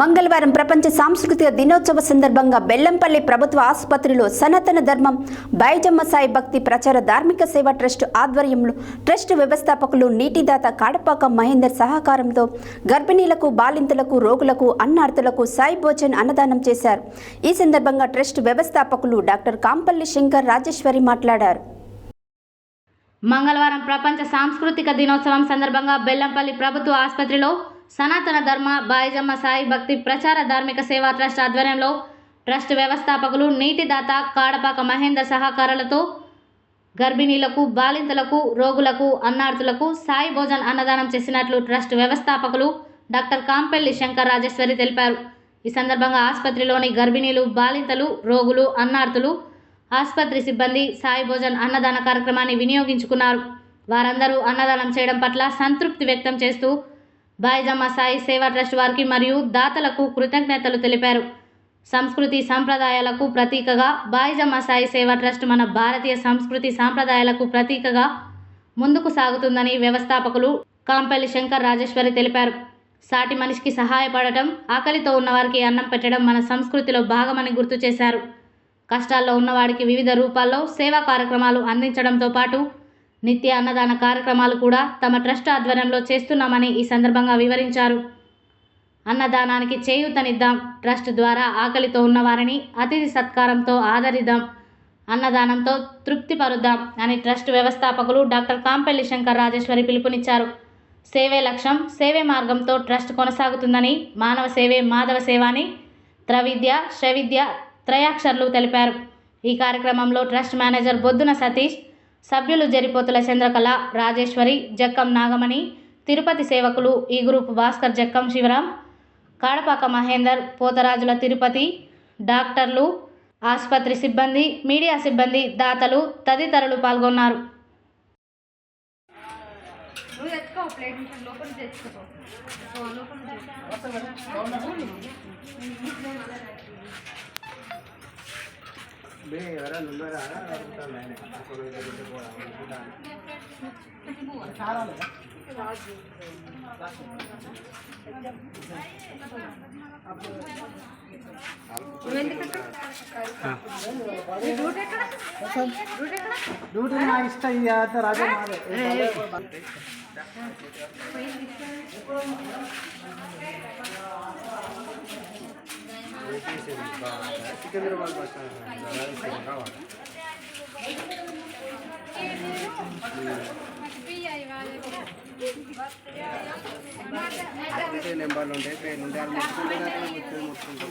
మంగళవారం ప్రపంచ సాంస్కృతిక దినోత్సవ సందర్భంగా బెల్లంపల్లి ప్రభుత్వ ఆసుపత్రిలో సనాతన ధర్మం బైజమ్మ సాయి భక్తి ప్రచార ధార్మిక సేవా ట్రస్ట్ ఆధ్వర్యంలో ట్రస్ట్ వ్యవస్థాపకులు నీటిదాత కాడపాక మహేందర్ సహకారంతో గర్భిణీలకు బాలింతలకు రోగులకు అన్నార్థులకు సాయి భోజన్ అన్నదానం చేశారు. ఈ సందర్భంగా ట్రస్ట్ వ్యవస్థాపకులు డాక్టర్ కాంపల్లి శంకర్ రాజేశ్వరి మాట్లాడారు. మంగళవారం ప్రపంచ సాంస్కృతిక దినోత్సవం సందర్భంగా బెల్లంపల్లి ప్రభుత్వ ఆసుపత్రిలో సనాతన ధర్మ బాయిజమ్మ సాయి భక్తి ప్రచార ధార్మిక సేవా ట్రస్ట్ ఆధ్వర్యంలో ట్రస్ట్ వ్యవస్థాపకులు నీటిదాత కాడపాక మహేందర్ సహకారాలతో గర్భిణీలకు బాలింతలకు రోగులకు అన్నార్థులకు సాయి భోజన్ అన్నదానం చేసినట్లు ట్రస్ట్ వ్యవస్థాపకులు డాక్టర్ కాంపెల్లి శంకర్ రాజేశ్వరి తెలిపారు. ఈ సందర్భంగా ఆసుపత్రిలోని గర్భిణీలు బాలింతలు రోగులు అన్నార్థులు ఆసుపత్రి సిబ్బంది సాయి భోజన్ అన్నదాన కార్యక్రమాన్ని వినియోగించుకున్నారు. వారందరూ అన్నదానం చేయడం పట్ల సంతృప్తి వ్యక్తం చేస్తూ బాయిజమ్మ సాయి సేవా ట్రస్ట్ వారికి మరియు దాతలకు కృతజ్ఞతలు తెలిపారు. సంస్కృతి సాంప్రదాయాలకు ప్రతీకగా బాయిజమ్మ సాయి సేవా ట్రస్ట్ మన భారతీయ సంస్కృతి సాంప్రదాయాలకు ప్రతీకగా ముందుకు సాగుతుందని వ్యవస్థాపకులు కాంపల్లి శంకర్ రాజేశ్వరి తెలిపారు. సాటి మనిషికి సహాయపడటం ఆకలితో ఉన్నవారికి అన్నం పెట్టడం మన సంస్కృతిలో భాగమని గుర్తు చేశారు. కష్టాల్లో ఉన్నవాడికి వివిధ రూపాల్లో సేవా కార్యక్రమాలు అందించడంతో పాటు నిత్య అన్నదాన కార్యక్రమాలు కూడా తమ ట్రస్ట్ ఆధ్వర్యంలో చేస్తున్నామని ఈ సందర్భంగా వివరించారు. అన్నదానానికి చేయూతనిద్దాం ట్రస్ట్ ద్వారా ఆకలితో ఉన్నవారిని అతిథి సత్కారంతో ఆదరిద్దాం అన్నదానంతో తృప్తిపరుద్దాం అని ట్రస్ట్ వ్యవస్థాపకులు డాక్టర్ కాంపల్లి శంకర్ రాజేశ్వరి పిలుపునిచ్చారు. సేవే లక్ష్యం సేవే మార్గంతో ట్రస్ట్ కొనసాగుతుందని మానవ సేవే మాధవ సేవ అని త్రవిద్య శ్రవిద్య త్రయాక్షర్లు తెలిపారు. ఈ కార్యక్రమంలో ట్రస్ట్ మేనేజర్ బొద్దున సతీష్ సభ్యులు జరిపోతుల చంద్రకళ రాజేశ్వరి జక్కం నాగమణి తిరుపతి సేవకులు ఈ గ్రూప్ భాస్కర్ జక్కం శివరాం కాడపాక మహేందర్ పోతరాజుల తిరుపతి డాక్టర్లు ఆసుపత్రి సిబ్బంది మీడియా సిబ్బంది దాతలు తదితరులు పాల్గొన్నారు. డ్యూటీ నా ఇష్టం ఇక అంతా రాజా మాదే. సికింద్రాబాద్ బస్ స్టాండ్ కావాలి అయితే నెంబర్లు ఉంటాయి పేర్లు ఉంటాయి అది ముట్టుకుంటే ముట్టుకుంటాం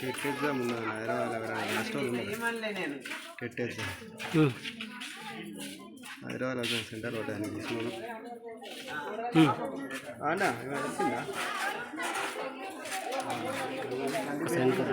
టెట్ ఎగ్జామ్ ఉన్నది హైదరాబాద్ లాస్ట్ ఉన్నది TET exam Hyderabad exam centre ఒకటి అని తీసుకున్నాను. అన్నా ఏమైనా వచ్చిందా సెంటర్.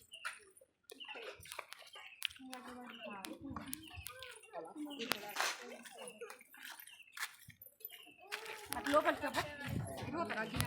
లోపలికి అగ్గిన